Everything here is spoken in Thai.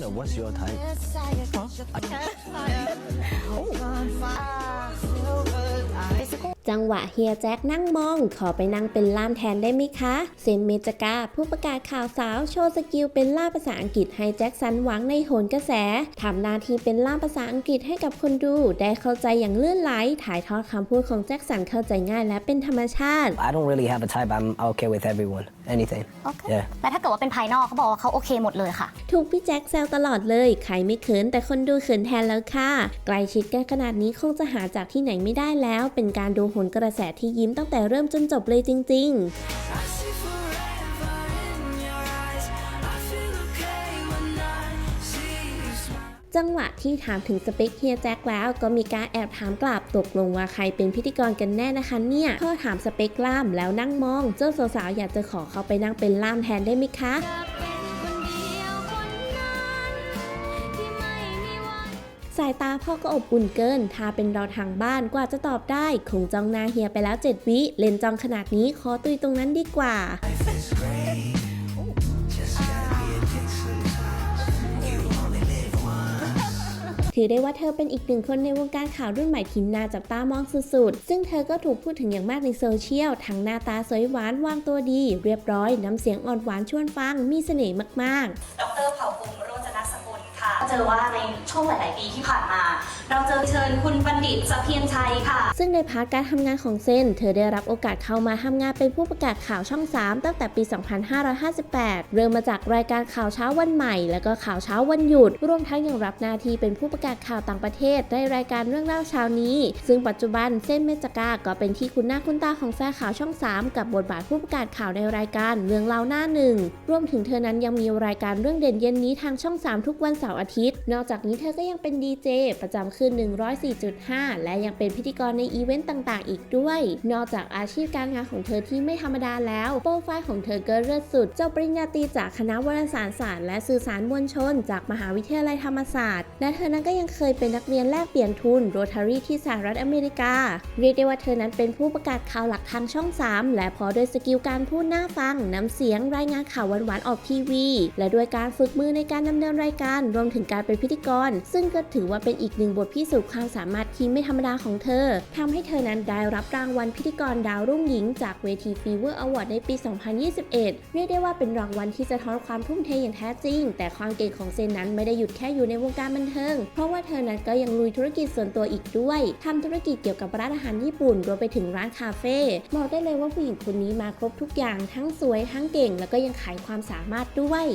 wonder what's your type? Huh? oh. จังหวะเฮียแจ็คนั่งมอง ขอไปนั่งเป็นล่ามแทนได้ไหมคะ เซนเมจกาผู้ประกาศข่าวสาวโชว์สกิลเป็นล่ามภาษาอังกฤษให้แจ็คสันหวังในโหนกระแสทำหน้าที่เป็นล่ามภาษาอังกฤษให้กับคนดู ได้เข้าใจอย่างลื่นไหล ถ่ายทอดคำพูดของแจ็คสันเข้าใจง่ายและเป็นธรรมชาติ I don't really have a type. I'm okay with everyone. Anything. โอเค Yeah. แต่ถ้าเกิดว่าเป็นภายนอกเขาบอกว่าเขาโอเคหมดเลยค่ะ ถูกพี่แจ็คแซวตลอดเลย ใครไม่เขินแต่คนดูเขินแทนแล้วค่ะ ใกล้ชิดกันขนาดนี้คงจะหาจากที่ไหนไม่ได้แล้ว เป็นการดูโหนกระแสที่ยิ้มตั้งแต่เริ่มจนจบเลยจริง ๆจังหวะที่ถามถึงสเปคเฮียแจ็คแล้วก็มีการแอบถามกลับตกลงว่าใครเป็นพิธีกรกันแน่นะคะเนี่ยพอถามสเปคล่ามแล้วนั่งมอง เจ้าสาวๆอยากจะขอเขาไปนั่งเป็นล่ามแทนได้ไหมคะ สายตาพ่อก็อบอุ่นเกิน ถ้าเป็นเราทางบ้านกว่าจะตอบได้ คงจ้องหน้าเฮียไปแล้ว 7 วิ เล่นจ้องขนาดนี้ขอตุยตรงนั้นดีกว่า ถือได้ว่าเธอเป็นอีกหนึ่งคนในวงการข่าวรุ่นใหม่ที่น่าจับตามองสุดๆ ซึ่งเธอก็ถูกพูดถึงอย่างมากในโซเชียล ทั้งหน้าตาสวยหวานวางตัวดี เรียบร้อย น้ำเสียงอ่อนหวานชวนฟัง มีเสน่ห์มากๆดรเผ่าภูมิ เจอว่าในช่วงหลาย ๆ ปีที่ผ่านมา เราเจอเชิญคุณบัณฑิตสะเพียนชัยค่ะ ซึ่งในพาร์ทการทำงานของเซนเธอได้รับโอกาสเข้ามาทำงานเป็นผู้ประกาศข่าวช่อง 3 ตั้งแต่ปี 2558 เริ่มมาจากรายการข่าวเช้าวันใหม่ แล้วก็ข่าวเช้าวันหยุด รวมทั้งยังรับหน้าที่เป็นผู้ประกาศข่าวต่างประเทศในรายการเรื่องเล่าเช้านี้ ซึ่งปัจจุบันเซนเมจกาก็เป็นที่คุ้นหน้าคุ้นตาของแฟนข่าวช่อง 3 กับบทบาทผู้ประกาศข่าวในรายการเรื่องเล่าหน้าหนึ่งรวมถึงเธอนั้นยังมีรายการเรื่องเด่นเย็นนี้ทางช่อง 3 ทุกวันเสาร์อาทิตย์ นอกจากนี้เธอก็ยังเป็นดีเจประจำคืน104.5 และยังเป็นพิธีกรในอีเวนต์ต่างๆ อีกด้วย นอกจากอาชีพการงานของเธอที่ไม่ธรรมดาแล้ว โปรไฟล์ของเธอก็เลิศสุด เจ้าปริญญาตรีจากคณะวารสารศาสตร์และสื่อสารมวลชน จากมหาวิทยาลัยธรรมศาสตร์ และเธอนั้นก็ยังเคยเป็นนักเรียนแลกเปลี่ยนทุนโรตารีที่สหรัฐอเมริกา เรียกได้ว่าเธอนั้นเป็นผู้ประกาศข่าวหลักทางช่อง 3 และพอด้วยสกิลการพูดหน่าฟัง น้ำเสียงรายงานข่าวหวานๆออกทีวี และด้วยการฝึกมือในการดำเนินรายการรวมถึงการเป็นพิธีกร ซึ่งก็ถือว่าเป็นอีกหนึ่งบทพิสูจน์ความสามารถที่ไม่ธรรมดาของเธอทำให้เธอนั้นได้รับรางวัลพิธีกรดาวรุ่งหญิง จากเวทีฟีเวอร์อวอร์ดในปี 2021 เรียกได้ว่าเป็นรางวัลที่สะท้อนความทุ่มเทอย่างแท้จริง แต่ความเก่งของเซนนั้นไม่ได้หยุดแค่อยู่ในวงการบันเทิง เพราะว่าเธอนั้นก็ยังลุยธุรกิจส่วนตัวอีกด้วยทำธุรกิจเกี่ยวกับร้านอาหารญี่ปุ่นรวมไปถึงร้านคาเฟ่บอกได้เลยว่าผู้หญิงคนนี้มาครบทุกอย่างทั้งสวยทั้งเก่ง แล้วก็ยังขายความสามารถด้วย